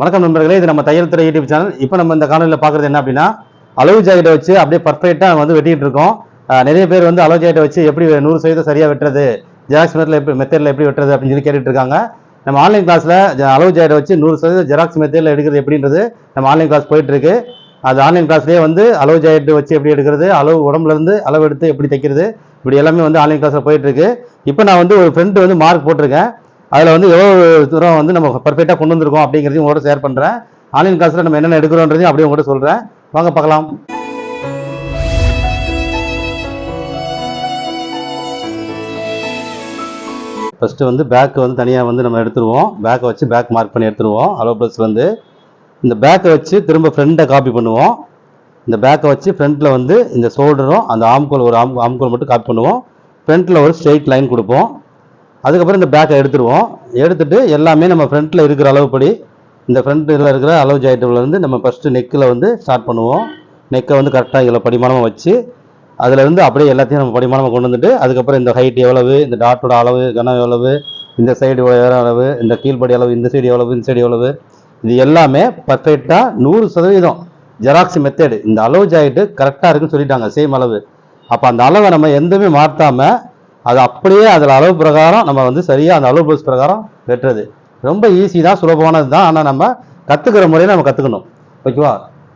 வணக்கம் நண்பர்களே இது நம்ம தையல் துறை யூடியூப் சேனல். இப்போ நம்ம இந்த காணொலியில் பார்க்குறது என்ன அப்படின்னா அளவு ஜாக்கெட்டை வச்சு அப்படியே பர்ஃபெக்டாக வந்து வெட்டிகிட்டு இருக்கோம். நிறைய பேர் வந்து அளவு ஜாக்கெட்டை வச்சு எப்படி நூறு சதவீதம் சரியாக வெட்டுறது ஜெராக்ஸ் மெத்தடில் எப்படி மெத்தடில் எப்படி வெட்டுறது அப்படின்னு சொல்லி கேட்டுட்டு இருக்காங்க. நம்ம ஆன்லைன் கிளாஸில் அளவு ஜாக்கெட்டை வச்சு நூறு சதவீதம் ஜெராக்ஸ் மெத்தடில் எடுக்கிறது எப்படின்றது நம்ம ஆன்லைன் கிளாஸ் போயிட்டுருக்கு அது ஆன்லைன் கிளாஸ்லேயே வந்து அளவு ஜாக்கெட் வச்சு எப்படி எடுக்கிறது அளவு உடம்புலேருந்து அளவு எடுத்து எப்படி தைக்கிறது இப்படி எல்லாமே வந்து ஆன்லைன் கிளாஸில் போயிட்டுருக்கு இப்போ நான் வந்து ஒரு ஃப்ரெண்டு வந்து மார்க் போட்டிருக்கேன். அதில் வந்து எவ்வளோ தூரம் வந்து நம்ம பர்ஃபெக்டாக கொண்டு வந்திருக்கோம் அப்படிங்கிறதையும் உங்களோட ஷேர் பண்ணுறேன் ஆன்லைன் கிளாஸில் நம்ம என்னென்ன எடுக்கிறோன்றதையும் அப்படியே உங்கள்கிட்ட சொல்கிறேன் வாங்க பார்க்கலாம். ஃபஸ்ட்டு வந்து பேக்கு வந்து தனியாக வந்து நம்ம எடுத்துருவோம். பேக்கை வச்சு பேக் மார்க் பண்ணி எடுத்துருவோம். அலோ ப்ளஸ் வந்து இந்த பேக்கை வச்சு திரும்ப ஃப்ரண்ட்டை காப்பி பண்ணுவோம். இந்த பேக்கை வச்சு ஃப்ரண்ட்டில் வந்து இந்த ஷோல்டரும் அந்த ஆம்கோல் ஒரு ஆம் ஆம்கோல் மட்டும் காப்பி பண்ணுவோம். ஃப்ரண்ட்டில் ஒரு ஸ்ட்ரெயிட் லைன் கொடுப்போம். அதுக்கப்புறம் இந்த பேக்கை எடுத்துருவோம். எடுத்துட்டு எல்லாமே நம்ம ஃப்ரண்ட்டில் இருக்கிற அளவுப்படி இந்த ஃப்ரண்ட்டில் இருக்கிற அளவு ஜாயிட்டுலேருந்து நம்ம ஃபஸ்ட்டு நெக்கில் வந்து ஸ்டார்ட் பண்ணுவோம். நெக்கை வந்து கரெக்டாக இதில் படிமானமாக வச்சு அதுலேருந்து அப்படியே எல்லாத்தையும் நம்ம படிமானமாக கொண்டு வந்துட்டு அதுக்கப்புறம் இந்த ஹைட் எவ்வளவு இந்த டாட்டோட அளவு கனம் எவ்வளவு இந்த சைடு அளவு இந்த கீழ்ப்படி அளவு இந்த சைடு எவ்வளவு இந்த சைடு எவ்வளவு இது எல்லாமே பர்ஃபெக்டாக நூறு சதவீதம் ஜெராக்ஸ் மெத்தேடு இந்த அளவு ஜாயிட்டு கரெக்டாக இருக்குன்னு சொல்லிட்டாங்க சேம் அளவு. அப்போ அந்த அளவை நம்ம எதுவுமே மாற்றாமல் அது அப்படியே அதில் அளவு பிரகாரம் நம்ம வந்து சரியாக அந்த அளவு பஸ் பிரகாரம் வெட்டுறது ரொம்ப ஈஸி தான் சுலபமானது தான். ஆனால் நம்ம கற்றுக்கிற முறையில் நம்ம கற்றுக்கணும் ஓகேவா?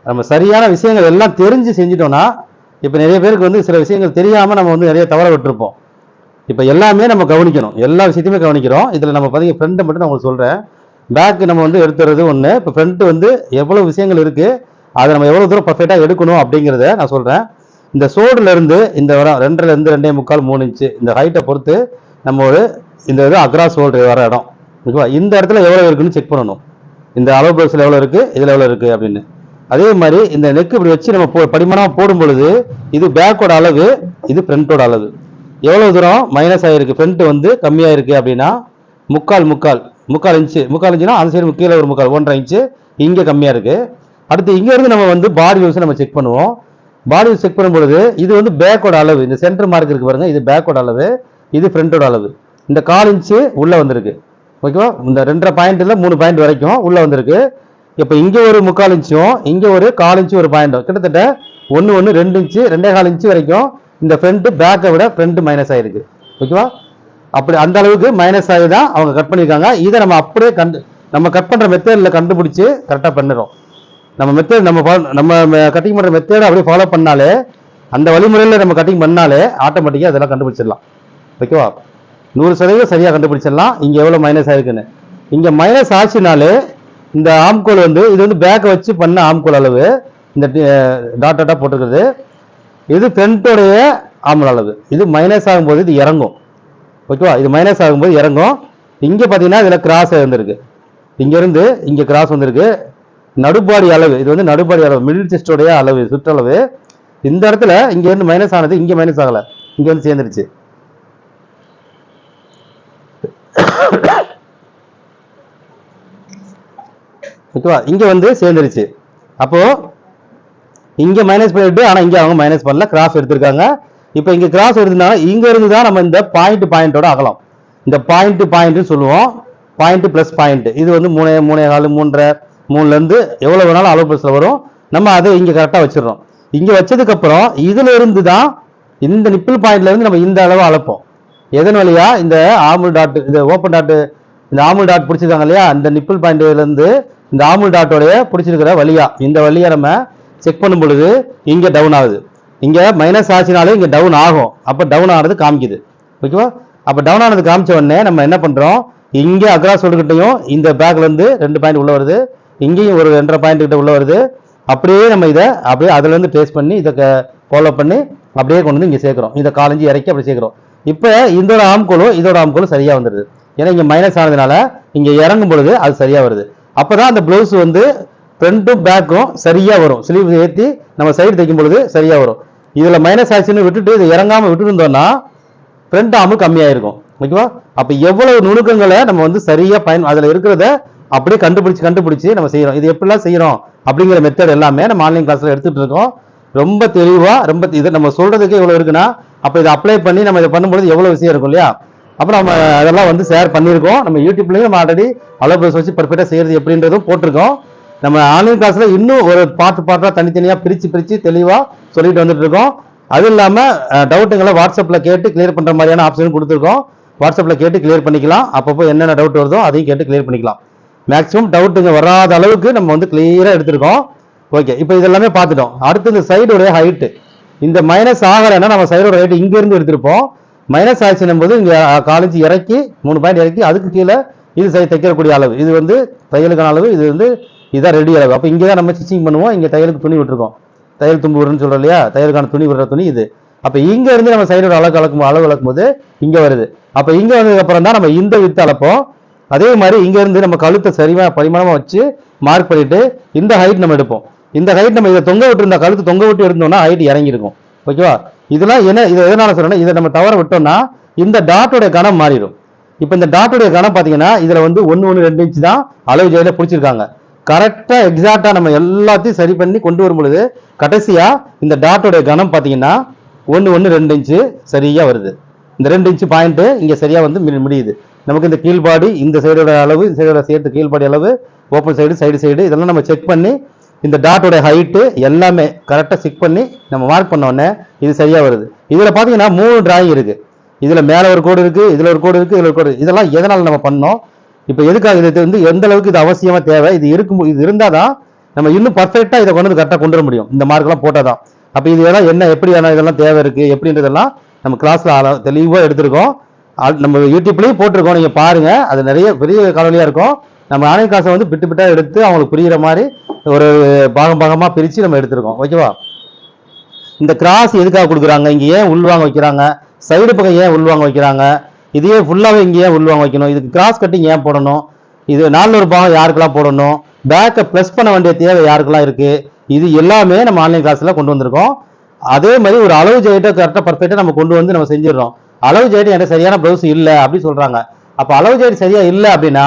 நம்ம சரியான விஷயங்கள் எல்லாம் தெரிஞ்சு செஞ்சிட்டோம்னா இப்போ நிறைய பேருக்கு வந்து சில விஷயங்கள் தெரியாமல் நம்ம வந்து நிறைய தவற விட்டுருப்போம். இப்போ எல்லாமே நம்ம கவனிக்கணும். எல்லா விஷயத்தையுமே கவனிக்கிறோம். இதில் நம்ம பார்த்தீங்க ஃப்ரெண்டை மட்டும் நான் உங்களுக்கு சொல்கிறேன் பேக்கு நம்ம வந்து எடுத்துறது ஒன்று இப்போ ஃப்ரண்ட் வந்து எவ்வளோ விஷயங்கள் இருக்குது அதை நம்ம எவ்வளோ தூரம் பர்ஃபெக்டாக எடுக்கணும் அப்படிங்கிறத நான் சொல்கிறேன் இந்த சோடுலேருந்து இந்த வர ரெண்டுலேருந்து ரெண்டே முக்கால் மூணு இன்ச்சு இந்த ஹைட்டை பொறுத்து நம்ம ஒரு இந்த இது அக்ரா சோல்டர் வர இடம். ஓகேவா? இந்த இடத்துல எவ்வளோ இருக்குன்னு செக் பண்ணணும். இந்த அளவு ப்ளஸில் எவ்வளோ இருக்குது இதில் எவ்வளோ இருக்குது அப்படின்னு. அதே மாதிரி இந்த நெக் இப்படி வச்சு நம்ம போ படிமானமாக போடும் பொழுது இது பேக்கோட அளவு இது ஃப்ரண்ட்டோட அளவு. எவ்வளோ தூரம் மைனஸ் ஆகிருக்கு ஃப்ரண்ட் வந்து கம்மியாக இருக்குது அப்படின்னா முக்கால் முக்கால். முக்கால் இன்ச்சு முக்கால் இன்ச்சுனா அந்த சைடு கீழே ஒரு முக்கால் ஒன்றரை இன்ச்சு இங்கே கம்மியாக இருக்குது அடுத்து இங்கேருந்து நம்ம வந்து பாடி வியூஸை நம்ம செக் பண்ணுவோம். பாடி செக் பண்ணும் பொழுது இது வந்து பேக்கோட அளவு. இந்த சென்டர் மார்க் இருக்கு பாருங்க இது பேக்கோட அளவு இது ஃப்ரண்டோட அளவு. இந்த கால் இன்ச்சு உள்ளே வந்திருக்கு. ஓகேவா? இந்த ரெண்டரை பாயிண்ட்ல மூணு பாயிண்ட் வரைக்கும் உள்ளே வந்திருக்கு. இப்போ இங்கே ஒரு முக்கால் இன்ச்சும் இங்கே ஒரு கால் இன்ச்சு ஒரு பாயிண்டும் கிட்டத்தட்ட ஒன்று ஒன்று ரெண்டு இன்ச்சு ரெண்டே கால் இன்ச்சு வரைக்கும் இந்த ஃப்ரண்ட்டு பேக்கை விட ஃப்ரண்ட்டு மைனஸ் ஆகிருக்கு ஓகேவா? அப்படி அந்த அளவுக்கு மைனஸ் ஆகி தான் அவங்க கட் பண்ணியிருக்காங்க இதை நம்ம அப்படியே கண்டு நம்ம கட் பண்ணுற மெத்தடில் கண்டுபிடிச்சி கரெக்டாக பண்ணிடுறோம். நம்ம மெத்தட் நம்ம நம்ம கட்டிங் பண்ணுற மெத்தேடை அப்படியே ஃபாலோ பண்ணாலே அந்த வழிமுறையில் நம்ம கட்டிங் பண்ணாலே ஆட்டோமேட்டிக்காக அதெல்லாம் கண்டுபிடிச்சிடலாம். ஓகேவா? நூறு சதவீதம் சரியாக கண்டுபிடிச்சிடலாம். இங்கே எவ்வளோ மைனஸ் ஆயிருக்குன்னு. இங்கே மைனஸ் ஆச்சுனாலே இந்த ஆம்கோல் வந்து இது வந்து பேக்கை வச்சு பண்ண ஆம்கோல் அளவு இந்த டாட் டாட்டாக போட்டிருக்கிறது. இது ஃப்ரண்ட்டோடைய ஆம்கோல் அளவு. இது மைனஸ் ஆகும்போது இது இறங்கும். ஓகேவா? இது மைனஸ் ஆகும்போது இறங்கும். இங்கே பார்த்தீங்கன்னா இதில் கிராஸ் வந்திருக்கு. இங்கேருந்து இங்கே கிராஸ் வந்திருக்கு. நடுப்பாடி அளவு. இது வந்து நடுப்பாடி அளவு. மிடில் செஸ்டோடைய அளவு சுற்றளவு. இந்த இடத்துல இங்க வந்து மைனஸ் ஆனது இங்க மைனஸ் ஆகல. இங்க வந்து சேர்ந்துருச்சு. ஓகேவா? இங்க வந்து சேர்ந்துருச்சு. அப்போ இங்க மைனஸ் பண்ணிட்டு ஆனா இங்க அவங்க மைனஸ் பண்ணல. கிராஸ் எடுத்திருக்காங்க. இப்போ இங்க கிராஸ் எடுத்தனால இங்க இருந்து தான் நம்ம இந்த பாயிண்ட் பாயிண்டோட அகலம். இந்த பாயிண்ட் பாயிண்ட்டுன்னு சொல்லுவோம். பாயிண்ட் பிளஸ் பாயிண்ட் இது வந்து மூணே மூணே காலு மூன்றரை. மூணுலேருந்து எவ்வளோ வேணாலும் அளவு பிளஸ்ல வரும். நம்ம அதை இங்கே கரெக்டாக வச்சிடுறோம். இங்கே வச்சதுக்கப்புறம் இதிலிருந்து இருந்து தான் இந்த நிப்பிள் பாயிண்ட்லேருந்து நம்ம இந்த அளவு அளப்போம் எதன் வழியா? இந்த ஆமுல் டாட் இந்த ஓப்பன் டாட்டு இந்த ஆமுல் டாட் பிடிச்சிருக்காங்க இல்லையா? அந்த நிப்பிள் பாயிண்ட்லேருந்து இந்த ஆமுல் டாட்டோடைய பிடிச்சிருக்கிற வழியா இந்த வழியை நம்ம செக் பண்ணும் பொழுது இங்கே டவுன் ஆகுது. இங்கே மைனஸ் ஆச்சுனாலே இங்கே டவுன் ஆகும். அப்போ டவுன் ஆனது காமிக்குது. ஓகேவா அப்போ டவுன் ஆனது காமிச்ச உடனே நம்ம என்ன பண்ணுறோம் இங்கே அக்ராஸ் கிட்டையும் இந்த பேக்லேருந்து ரெண்டு பாயிண்ட் உள்ளே வருது. இங்கேயும் ஒரு ரெண்டரை பாயிண்ட் கிட்ட உள்ள வருது. அப்படியே நம்ம இதை அப்படியே அதுலேருந்து டேஸ்ட் பண்ணி இதை ஃபாலோ பண்ணி அப்படியே கொண்டு வந்து இங்கே சேர்க்குறோம். இந்த காலஞ்சி இறக்கி அப்படி சேர்க்குறோம். இப்போ இதோட ஆம்கோலும் இதோட ஆம்கோலும் சரியாக வந்துடுது ஏன்னா இங்கே மைனஸ் ஆனதுனால இங்கே இறங்கும் பொழுது அது சரியாக வருது. அப்போ தான் அந்த ப்ளவுஸ் வந்து ஃப்ரண்ட்டும் பேக்கும் சரியாக வரும். ஸ்லீவ் ஏற்றி நம்ம சைடு தைக்கும் பொழுது சரியாக வரும். இதில் மைனஸ் ஆச்சுன்னு விட்டுட்டு இதை இறங்காம விட்டுருந்தோம்னா ஃப்ரண்ட் ஆர்மு கம்மியாயிருக்கும். ஓகேவா? அப்போ எவ்வளவு நுணுக்கங்களை நம்ம வந்து சரியாக பயன் அதில் இருக்கிறத அப்படியே கண்டுபிடிச்சு கண்டுபிடிச்சு நம்ம செய்யறோம். இது எப்படிலாம் செய்யறோம் அப்படிங்கிற மெத்தட் எல்லாமே நம்ம ஆன்லைன் கிளாஸ்ல எடுத்துட்டு இருக்கோம். ரொம்ப தெளிவா ரொம்ப இதை நம்ம சொல்றதுக்கு இவ்வளவு இருக்குன்னா அப்ப இதை அப்ளை பண்ணி நம்ம இதை பண்ணும்போது எவ்வளவு விஷயம் இருக்கும் இல்லையா? அப்புறம் நம்ம அதெல்லாம் வந்து ஷேர் பண்ணியிருக்கோம். நம்ம யூடியூப்லயும் நம்ம ஆல்ரெடி அளவு வச்சு பர்ஃபெக்டாக செய்யறது எப்படின்றதும் போட்டிருக்கோம். நம்ம ஆன்லைன் கிளாஸ்ல இன்னும் ஒரு பாட்டு பாட்டாக தனித்தனியாக பிரிச்சு பிரிச்சு தெளிவாக சொல்லிட்டு வந்துட்டு இருக்கோம். அது இல்லாம டவுட்டுங்களை வாட்ஸ்அப்ல கேட்டு கிளியர் பண்ற மாதிரியான ஆப்ஷனும் கொடுத்துருக்கோம். வாட்ஸ்அப்ல கேட்டு கிளியர் பண்ணிக்கலாம். அப்பப்போ என்னென்ன டவுட் வருதோ அதையும் கேட்டு கிளியர் பண்ணிக்கலாம். மேக்ஸிமம் டவுட்டுங்க வராத அளவுக்கு நம்ம வந்து கிளியராக எடுத்திருக்கோம். ஓகே இப்போ இதெல்லாமே பார்த்துட்டோம். அடுத்து இந்த சைடுடைய ஹைட்டு இந்த மைனஸ் ஆகலைன்னா நம்ம சைடோட ஹைட் இங்கேருந்து எடுத்திருப்போம். மைனஸ் ஆச்சுன்னும் போது இங்கே காலேஜ் இறக்கி மூணு பாயிண்ட் இறக்கி அதுக்கு கீழே இது சை தைக்கக்கூடிய அளவு. இது வந்து தையலுக்கான அளவு இது வந்து இதான் ரெடி அளவு. அப்போ இங்கே தான் நம்ம ஸ்டிச்சிங் பண்ணுவோம். இங்கே தையலுக்கு துணி விட்டுருக்கோம். தையல் தும்பு விடுறோம்னு சொல்கிறோம் இல்லையா? தையலுக்கான துணி விடுற துணி இது. அப்போ இங்கேருந்து நம்ம சைடோட அளவு அளக்கும் அளவு அளக்கும் போது வருது. அப்போ இங்கே வந்ததுக்கப்புறம் தான் நம்ம இந்த வித்து அளப்போம். அதே மாதிரி இங்கேருந்து நம்ம கழுத்தை சரிமா பரிமாணமாக வச்சு மார்க் பண்ணிவிட்டு இந்த ஹைட் நம்ம எடுப்போம். இந்த ஹைட் நம்ம இதை தொங்க விட்டுருந்தா கழுத்து தொங்க விட்டு இருந்தோம்னா ஹைட் இறங்கியிருக்கும். ஓகேவா? இதெல்லாம் என்ன இதை எதனால சொல்கிறேன்னா இதை நம்ம தவற விட்டோம்னா இந்த டாட்டோடைய கணம் மாறிடும். இப்போ இந்த டாட்டோடைய கணம் பார்த்தீங்கன்னா இதில் வந்து ஒன்று ஒன்று ரெண்டு இன்ச்சு தான் அளவு ஜெயில பிடிச்சிருக்காங்க. கரெக்டாக எக்ஸாக்டாக நம்ம எல்லாத்தையும் சரி பண்ணி கொண்டு வரும் பொழுது கடைசியாக இந்த டாட்டோடைய கணம் பார்த்தீங்கன்னா ஒன்று ஒன்று ரெண்டு இன்ச்சு சரியாக வருது. இந்த ரெண்டு இன்ச்சு பாயிண்ட்டு இங்கே சரியாக வந்து முடியுது. நமக்கு இந்த கீழ்பாடி இந்த சைடோட அளவு இந்த சைடோட சேர்த்து கீழ்பாடி அளவு ஓப்பன் சைடு சைடு சைடு இதெல்லாம் நம்ம செக் பண்ணி இந்த டாட்டோட ஹைட்டு எல்லாமே கரெக்டாக செக் பண்ணி நம்ம மார்க் பண்ணோடனே இது சரியாக வருது. இதில் பார்த்தீங்கன்னா மூணு டிராயிங் இருக்குது இதில் மேலே ஒரு கோடு இருக்குது இதில் ஒரு கோடு இருக்குது இதில் ஒரு கோடு இதெல்லாம் எதனால் நம்ம பண்ணோம்? இப்போ எதுக்காக இது வந்து எந்த அளவுக்கு இது அவசியமாக தேவை? இது இருக்கும் இது இருந்தால் தான் நம்ம இன்னும் பர்ஃபெக்டாக இதை கொண்டு வந்து கரெக்டாக கொண்டு வர முடியும். இந்த மார்க்கெலாம் போட்டால் தான். அப்போ இதெல்லாம் என்ன எப்படி இதெல்லாம் தேவை இருக்குது எப்படின்றதெல்லாம் நம்ம கிளாஸில் தெளிவாக எடுத்திருக்கோம். நம்ம யூடியூப்லேயும் போட்டிருக்கோம். நீங்கள் பாருங்கள் அது நிறைய பெரிய காணொலியா இருக்கும். நம்ம ஆன்லைன் காசை வந்து பிட்டு பிட்டாக எடுத்து அவங்களுக்கு புரிகிற மாதிரி ஒரு பாகம் பாகமாக பிரித்து நம்ம எடுத்திருக்கோம். ஓகேவா இந்த கிராஸ் எதுக்காக கொடுக்குறாங்க? இங்கே ஏன் உள்வாங்க வைக்கிறாங்க? சைடு பக்கம் ஏன் உள்வாங்க வைக்கிறாங்க? இதையே ஃபுல்லாகவே இங்கே ஏன் உள்வாங்க வைக்கணும்? இதுக்கு கிராஸ் கட்டிங் ஏன் போடணும்? இது நானூறு பாகம் யாருக்கெல்லாம் போடணும்? பேக்கை ப்ளஸ் பண்ண வேண்டிய தேவை யாருக்கெல்லாம் இருக்குது இது எல்லாமே நம்ம ஆன்லைன் கிளாஸில் கொண்டு வந்திருக்கோம். அதே மாதிரி ஒரு அளவு ஜெயிட்ட கரெக்டாக பர்ஃபெக்டாக நம்ம கொண்டு வந்து நம்ம செஞ்சிடறோம். அளவு ஜெயிட்டு என்கிட்ட சரியான ப்ளவுஸ் இல்லை அப்படின்னு சொல்கிறாங்க அப்போ அளவு ஜெயிட்டு சரியா இல்லை அப்படின்னா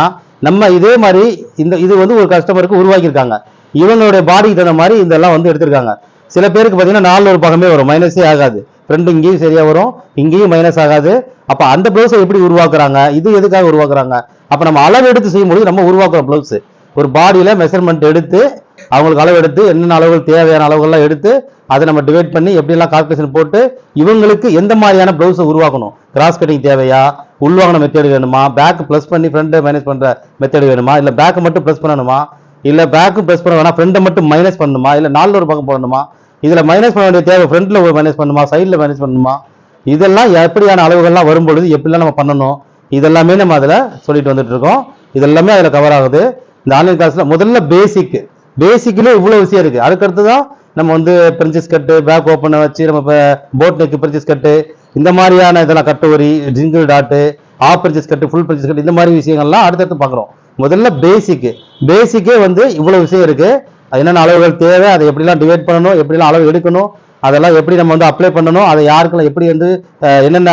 நம்ம இதே மாதிரி இந்த இது வந்து ஒரு கஸ்டமருக்கு உருவாக்கியிருக்காங்க. இவங்களுடைய பாடிக்கு தகுந்த மாதிரி இதெல்லாம் வந்து எடுத்திருக்காங்க. சில பேருக்கு பார்த்தீங்கன்னா நாலு ஒரு பக்கமே வரும். மைனஸே ஆகாது. ஃப்ரெண்டு இங்கேயும் சரியாக வரும். இங்கேயும் மைனஸ் ஆகாது. அப்போ அந்த ப்ளவுஸை எப்படி உருவாக்குறாங்க? இது எதுக்காக உருவாக்குறாங்க? அப்போ நம்ம அளவு எடுத்து செய்யும்போது நம்ம உருவாக்குறோம் ப்ளவுஸ் ஒரு பாடியில் மெஷர்மெண்ட் எடுத்து அவங்களுக்கு அளவு எடுத்து என்னென்ன அளவுகள் தேவையான அளவுகள்லாம் எடுத்து அதை நம்ம டிவைட் பண்ணி எப்படிலாம் கால்குலேஷன் போட்டு இவங்களுக்கு எந்த மாதிரியான ப்ளவுஸை உருவாக்கணும்? கிராஸ் கட்டிங் தேவையா? உள்வாங்கின மெத்தேடு வேணுமா? பேக் ப்ளஸ் பண்ணி ஃப்ரண்ட் மைனஸ் பண்ணுற மெத்தேடு வேணுமா? இல்லை பேக்கு மட்டும் ப்ளஸ் பண்ணணுமா? இல்லை பேக்கு ப்ளஸ் பண்ண வேணா ஃப்ரெண்டை மட்டும் மைனஸ் பண்ணணுமா இல்லை நாலு ஒரு பக்கம் போடணுமா? இதில் மைனஸ் பண்ண வேண்டிய தேவை ஃப்ரண்ட்ல மைனஸ் பண்ணணுமா சைடில் மைனஸ் பண்ணணுமா இதெல்லாம் எப்படியான அளவுகள்லாம் வரும்பொழுது எப்படிலாம் நம்ம பண்ணணும்? இதெல்லாமே நம்ம அதில் சொல்லிட்டு வந்துட்டு இருக்கோம். இதெல்லாமே அதில் கவர் ஆகுது. இந்த ஆன்லைன் கிளாஸில் முதல்ல பேசிக் பேசிக்கலே இவ்வளோ விஷயம் இருக்குது அதுக்கடுத்து தான் நம்ம வந்து பிரிஞ்சஸ் கட்டு பேக் ஓப்பனை வச்சு நம்ம இப்போ போட் நெக்கு பிரிஞ்சஸ் கட்டு இந்த மாதிரியான இதெல்லாம் கட்டுவரி ஜிங்கிள் டாட்டு ஆஃப் பிரிஞ்சஸ் கட்டு ஃபுல் பிரிஞ்சஸ் கட்டு இந்த மாதிரி விஷயங்கள்லாம் அடுத்தடுத்து பார்க்குறோம். முதல்ல பேசிக்கு பேசிக்கே வந்து இவ்வளோ விஷயம் இருக்குது அது என்னென்ன அளவுகள் தேவை அதை எப்படிலாம் டிவைட் பண்ணணும் எப்படிலாம் அளவு எடுக்கணும் அதெல்லாம் எப்படி நம்ம வந்து அப்ளை பண்ணணும் அதை யாருக்கெல்லாம் எப்படி வந்து என்னென்ன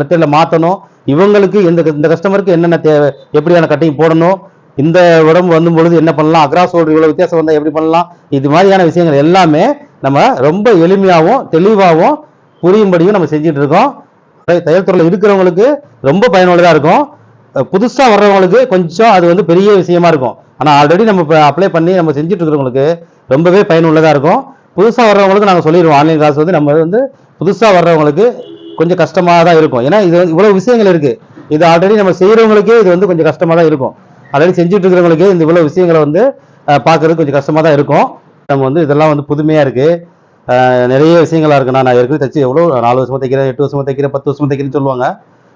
மெத்தடில் மாற்றணும் இவங்களுக்கு இந்த இந்த கஸ்டமருக்கு என்னென்ன தேவை எப்படியான கட்டிங் போடணும் இந்த உடம்பு வந்தும் பொழுது என்ன பண்ணலாம்? அக்ராஸ் ஷோல்டர் இவ்வளோ வித்தியாசம் வந்தால் எப்படி பண்ணலாம்? இது மாதிரியான விஷயங்கள் எல்லாமே நம்ம ரொம்ப எளிமையாகவும் தெளிவாகவும் புரியும்படியும் நம்ம செஞ்சுட்டு இருக்கோம். தையல் துறையில் இருக்கிறவங்களுக்கு ரொம்ப பயனுள்ளதாக இருக்கும். புதுசாக வர்றவங்களுக்கு கொஞ்சம் அது வந்து பெரிய விஷயமா இருக்கும். ஆனால் ஆல்ரெடி நம்ம இப்போ அப்ளை பண்ணி நம்ம செஞ்சுட்டு இருக்கிறவங்களுக்கு ரொம்பவே பயனுள்ளதாக இருக்கும். புதுசாக வர்றவங்களுக்கு நாங்கள் சொல்லிடுவோம். ஆன்லைன் கிளாஸ் வந்து நம்ம வந்து புதுசாக வர்றவங்களுக்கு கொஞ்சம் கஷ்டமாக தான் இருக்கும். ஏன்னா இது இவ்வளோ விஷயங்கள் இருக்குது இது ஆல்ரெடி நம்ம செய்கிறவங்களுக்கே இது வந்து கொஞ்சம் கஷ்டமாக தான் இருக்கும். ஆல்ரெடி செஞ்சுட்டு இருக்கிறவங்களுக்கு இந்த இவ்வளோ விஷயங்களை வந்து பார்க்கறதுக்கு கொஞ்சம் கஷ்டமாக தான் இருக்கும். நம்ம வந்து இதெல்லாம் வந்து புதுமையாக இருக்குது நிறைய விஷயங்களாக இருக்குண்ணா நான் ஏற்கனவே தச்சு எவ்வளோ நாலு வருஷமாக தைக்கிறேன் எட்டு வருஷமாக தைக்கிறேன் பத்து வருஷமாக தைக்கிறேன்னு சொல்லுவாங்க.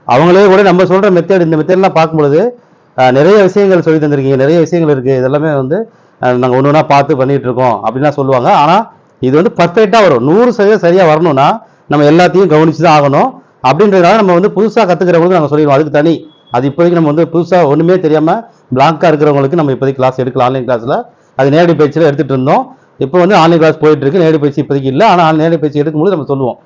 அவங்களே கூட நம்ம சொல்கிற மெத்தேட் இந்த மெத்தேட்லாம் பார்க்கும்பொழுது நிறைய விஷயங்கள் சொல்லி தந்திருக்கீங்க. நிறைய விஷயங்கள் இருக்குது இதெல்லாமே வந்து நாங்கள் ஒன்று ஒன்றா பார்த்து பண்ணிகிட்டு இருக்கோம் அப்படின்லாம் சொல்லுவாங்க. ஆனால் இது வந்து பர்ஃபெக்டாக வரும். நூறு சதவீதம் சரியாக வரணும்னா நம்ம எல்லாத்தையும் கவனித்து தான் ஆகணும். அப்படின்றதுனால நம்ம வந்து புதுசாக கற்றுக்கிறவங்களுக்கு நாங்கள் சொல்லிடுவோம். அதுக்கு தனி. அது இப்போதைக்கு நம்ம வந்து புதுசாக ஒன்றுமே தெரியாமல் பிளாக்காக இருக்கிறவங்களுக்கு நம்ம இப்போதைக்கு கிளாஸ் எடுக்கலாம் ஆன்லைன் கிளாஸில் அது நேரடி பயிற்சியில் எடுத்துகிட்டு இருந்தோம். இப்போ வந்து ஆன்லைன் கிளாஸ் போயிட்டுருக்கு நேரடி பயிற்சி இப்போதைக்கு இல்லை. ஆனால் நேரடி பயிற்சி எடுக்கும்போது நம்ம சொல்லுவோம்.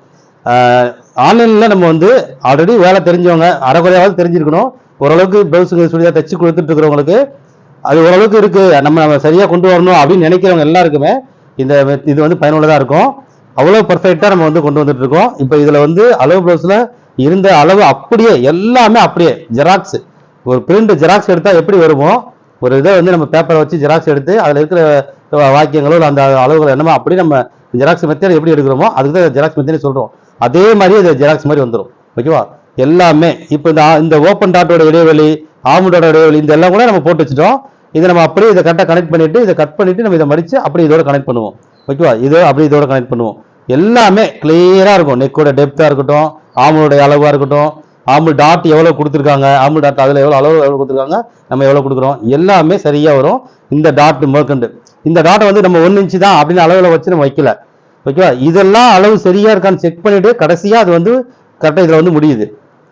ஆன்லைனில் நம்ம வந்து ஆல்ரெடி வேலை தெரிஞ்சவங்க அரைக்குறையாவது தெரிஞ்சிருக்கணும். ஓரளவுக்கு பிளவுஸுங்க சுடிதார் தச்சு கொடுத்துட்டு இருக்கிறவங்களுக்கு அது ஓரளவுக்கு இருக்குது நம்ம நம்ம சரியாக கொண்டு வரணும் அப்படின்னு நினைக்கிறவங்க எல்லாருக்குமே இந்த இது வந்து பயனுள்ளதாக இருக்கும். அவ்வளோ பர்ஃபெக்டாக நம்ம வந்து கொண்டு வந்துட்டு இருக்கோம். இப்போ இதில் வந்து அளவு ப்ளவுஸில் இருந்த அளவு அப்படியே எல்லாமே அப்படியே ஜெராக்ஸ் ஒரு பிரிண்ட் ஜெராக்ஸ் எடுத்தால் எப்படி வருமோ ஒரு இதை வந்து நம்ம பேப்பரை வச்சு ஜெராக்ஸ் எடுத்து அதில் இருக்கிற வாக்கியங்களோ அந்த அளவுகள் என்னமோ அப்படி நம்ம ஜெராக்ஸ் மெத்தேட் எப்படி எடுக்கிறோமோ அதுக்கு தான் ஜெராக்ஸ் மெத்தேட் சொல்கிறோம் அதே மாதிரி இது ஜெராக்ஸ் மாதிரி வந்துடும் ஓகேவா எல்லாமே. இப்போ இந்த இந்த ஓப்பன் டாட்டோட இடைவெளி ஆமுடோட இடைவெளி இந்த எல்லாம் கூட நம்ம போட்டு வச்சுட்டோம். இதை நம்ம அப்படியே இதை கரெக்டாக கனெக்ட் பண்ணிட்டு இதை கட் பண்ணிட்டு நம்ம இதை மடிச்சு அப்படியே இதோட கனெக்ட் பண்ணுவோம். ஓகேவா இதோ அப்படி இதோட கனெக்ட் பண்ணுவோம். எல்லாமே கிளியராக இருக்கும். நெக்கோட டெப்த்தாக இருக்கட்டும் ஆமுடைய அளவாக இருக்கட்டும் ஆம்பு டாட் எவ்வளோ கொடுத்துருக்காங்க? ஆம்பு டாட் அதில் எவ்வளோ அளவு எவ்வளோ கொடுத்துருக்காங்க? நம்ம எவ்வளோ கொடுக்குறோம்? எல்லாமே சரியாக வரும். இந்த டாட் மேற்கண்டு இந்த டாட்டை வந்து நம்ம ஒன்று இன்ச்சு தான் அப்படின்னு அளவில் வச்சு நம்ம வைக்கல. ஓகேவா இதெல்லாம் அளவு சரியாக இருக்கான்னு செக் பண்ணிவிட்டு கடைசியாக அது வந்து கரெக்டாக இதில் வந்து முடியுது.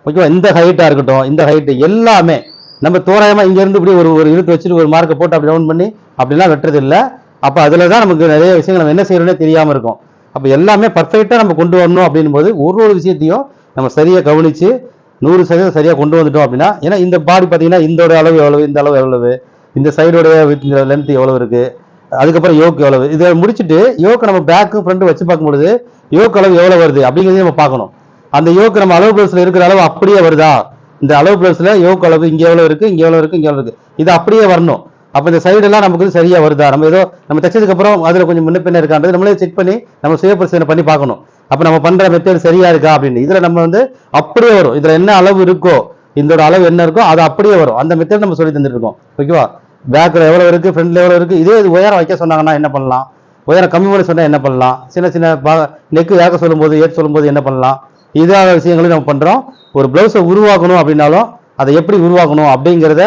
ஓகேவா இந்த ஹைட்டாக இருக்கட்டும் இந்த ஹைட்டு எல்லாமே. நம்ம தோராயமாக இங்கேருந்து இப்படி ஒரு ஒரு இழுத்து வச்சுட்டு ஒரு மார்க்கை போட்டு அப்படி ரவுண்ட் பண்ணி அப்படிலாம் வெட்டுறது இல்லை அப்போ அதில் தான் நமக்கு நிறைய விஷயங்கள் நம்ம என்ன செய்யணும்னே தெரியாமல் இருக்கும். அப்போ எல்லாமே பர்ஃபெக்டாக நம்ம கொண்டு வரணும் அப்படின்னும் போது ஒரு ஒரு விஷயத்தையும் நம்ம சரியாக கவனிச்சு நூறு சதவீதம் சரியாக கொண்டு வந்துட்டோம் அப்படின்னா ஏன்னா இந்த பாடி பார்த்தீங்கன்னா இந்தோட அளவு எவ்வளவு இந்த அளவு எவ்வளவு இந்த சைடோட லென்த் எவ்வளவு இருக்குது அதுக்கப்புறம் யோக் எவ்வளவு. இதை முடிச்சுட்டு யோக்கை நம்ம பேக்கு ஃப்ரண்ட்டு வச்சு பார்க்கும்பொழுது யோக் அளவு எவ்வளோ வருது அப்படிங்கிறதையும் நம்ம பார்க்கணும். அந்த யோக் நம்ம அளவு பிளஸில் இருக்கிற அளவு அப்படியே வருதா? இந்த அளவு பிளஸில் யோக் அளவு இங்கே எவ்வளோ இருக்குது இங்கே எவ்வளோ இருக்குது இங்கே எவ்வளோ இருக்குது இது அப்படியே வரணும். அப்போ இந்த சைடெல்லாம் நமக்கு வந்து சரியாக வருதா? நம்ம ஏதோ நம்ம தைச்சதுக்கப்புறம் அதில் கொஞ்சம் முன்ன பின்ன இருக்கான்றது நம்மளே செக் பண்ணி நம்ம சுய பரிசீலனை பண்ணி பார்க்கணும். அப்ப நம்ம பண்ற மெத்தட் சரியா இருக்கா அப்படின்னு. இதுல நம்ம வந்து அப்படியே வரும். இதுல என்ன அளவு இருக்கோ இதோட அளவு என்ன இருக்கோ அது அப்படியே வரும். அந்த மெத்தட் நம்ம சொல்லி தந்துட்டு இருக்கோம். ஓகேவா? பேக்ல எவ்வளவு இருக்கு? ஃப்ரண்ட்ல எவ்வளவு இருக்கு? இதே இது உயரம் வைக்க சொன்னாங்கன்னா என்ன பண்ணலாம்? உயரம் கம்மி பண்ண சொன்னா என்ன பண்ணலாம்? சின்ன சின்ன நெக்கு ஏற்க சொல்லும்போது ஏற்று சொல்லும்போது என்ன பண்ணலாம்? இதான விஷயங்களையும் நம்ம பண்றோம். ஒரு பிளவுஸை உருவாக்கணும் அப்படின்னாலும் அதை எப்படி உருவாக்கணும் அப்படிங்கிறத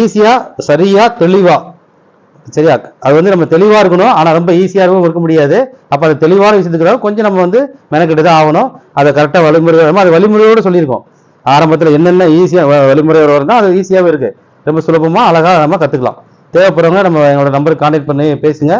ஈஸியா சரியா தெளிவா சரியா? அது வந்து நம்ம தெளிவாக இருக்கணும். ஆனால் ரொம்ப ஈஸியாகவும் இருக்க முடியாது. அப்போ அது தெளிவான விஷயத்துக்கு கொஞ்சம் நம்ம வந்து மெனக்கிட்டு தான் ஆகணும். அதை கரெக்டாக வழிமுறை அது வழிமுறையோட சொல்லியிருக்கோம். ஆரம்பத்தில் என்னென்ன ஈஸியாக வழிமுறை வரும்னா அது ஈஸியாகவே இருக்குது ரொம்ப சுலபமாக அழகாக நம்ம கற்றுக்கலாம் தேவைப்படுறவங்க நம்ம எங்களோட நம்பருக்கு கான்டாக்ட் பண்ணி பேசுங்க.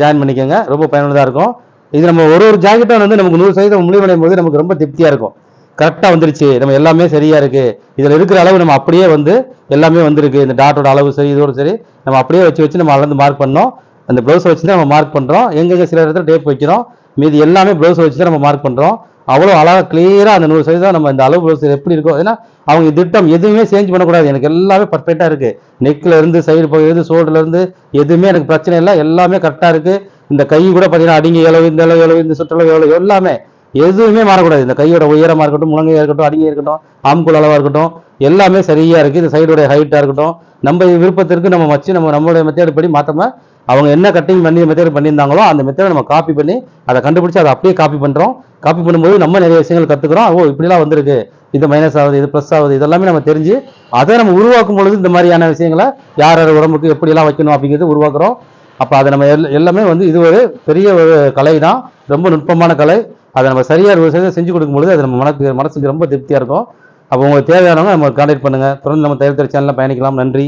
ஜாயின் பண்ணிக்கோங்க. ரொம்ப பயனுள்ளதாக இருக்கும். இது நம்ம ஒரு ஒரு ஜாக்கெட்டும் வந்து நமக்கு நூறு சதவீதம் முடிவடையும் போது நமக்கு ரொம்ப திருப்தியாக இருக்கும். கரெக்டாக வந்துருச்சு. நம்ம எல்லாமே சரியாக இருக்குது இதில் இருக்கிற அளவு நம்ம அப்படியே வந்து எல்லாமே வந்திருக்கு. இந்த டாட்டோட அளவு சரி இதோட சரி. நம்ம அப்படியே வச்சு வச்சு நம்ம அளந்து மார்க் பண்ணோம். அந்த ப்ளவுஸை வச்சு தான் நம்ம மார்க் பண்ணுறோம் எங்கெங்க சில இடத்துல டேப் வைக்கிறோம். மீதி எல்லாமே ப்ளவுஸை வச்சு தான் நம்ம மார்க் பண்ணுறோம் அவ்வளோ அழகாக கிளியராக அந்த நூறு சதவீதம் நம்ம இந்த அளவு ப்ளவுஸ் எப்படி இருக்கோ ஏன்னா அவங்க திட்டம் எதுவுமே சேஞ்ச் பண்ணக்கூடாது. எனக்கு எல்லாமே பர்ஃபெக்டாக இருக்குது நெக்கில் இருந்து சைடு போகிறது ஷோல்டர்லேருந்து எதுவுமே எனக்கு பிரச்சனை இல்லை. எல்லாமே கரெக்டாக இருக்குது இந்த கை கூட பார்த்தீங்கன்னா அடிங்க அளவு இந்த அளவு அளவு இந்த சுற்றளவு எவ்வளோ எல்லாமே. எதுவுமே மாறக்கூடாது. இந்த கையோட உயரமாக இருக்கட்டும் முழங்கையாக இருக்கட்டும் அடிங்க இருக்கட்டும் ஆம்குள் அளவாக இருக்கட்டும் எல்லாமே சரியாக இருக்குது இந்த சைடோட ஹைட்டாக இருக்கட்டும் நம்ம விருப்பத்திற்கு நம்ம வச்சு நம்ம நம்மளுடைய மெத்தேட் படி மாத்தாம அவங்க என்ன கட்டிங் பண்ணி மெத்தேட் பண்ணியிருந்தாங்களோ அந்த மெத்தேடை நம்ம காப்பி பண்ணி அதை கண்டுபிடிச்சி அதை அப்படியே காப்பி பண்ணுறோம் காப்பி பண்ணும்போது நம்ம நிறைய விஷயங்கள் கற்றுக்குறோம் ஓ இப்படிலாம் வந்திருக்கு. இது மைனஸ் ஆகுது இது ப்ளஸ் ஆகுது இதெல்லாமே நம்ம தெரிஞ்சு அதை நம்ம உருவாக்கும் பொழுது இந்த மாதிரியான விஷயங்களை யார் யார் உடம்புக்கு எப்படிலாம் வைக்கணும் அப்படிங்கிறது உருவாக்குறோம். அப்போ அதை நம்ம எல்- எல்லாமே வந்து இது ஒரு பெரிய ஒரு கலை தான் ரொம்ப நுட்பமான கலை. அதை நம்ம சரியாக ஒரு விஷயத்தை செஞ்சு கொடுக்கும்பொழுது அது நம்ம மனத்துக்கு மனசுக்கு ரொம்ப திருப்தியாக இருக்கும். அப்போ உங்களுக்கு தேவையானவங்க நம்ம கான்டாக்ட் பண்ணுங்கள் தொடர்ந்து நம்ம தயாரித்தல் சேனலில் பயணிக்கலாம். நன்றி.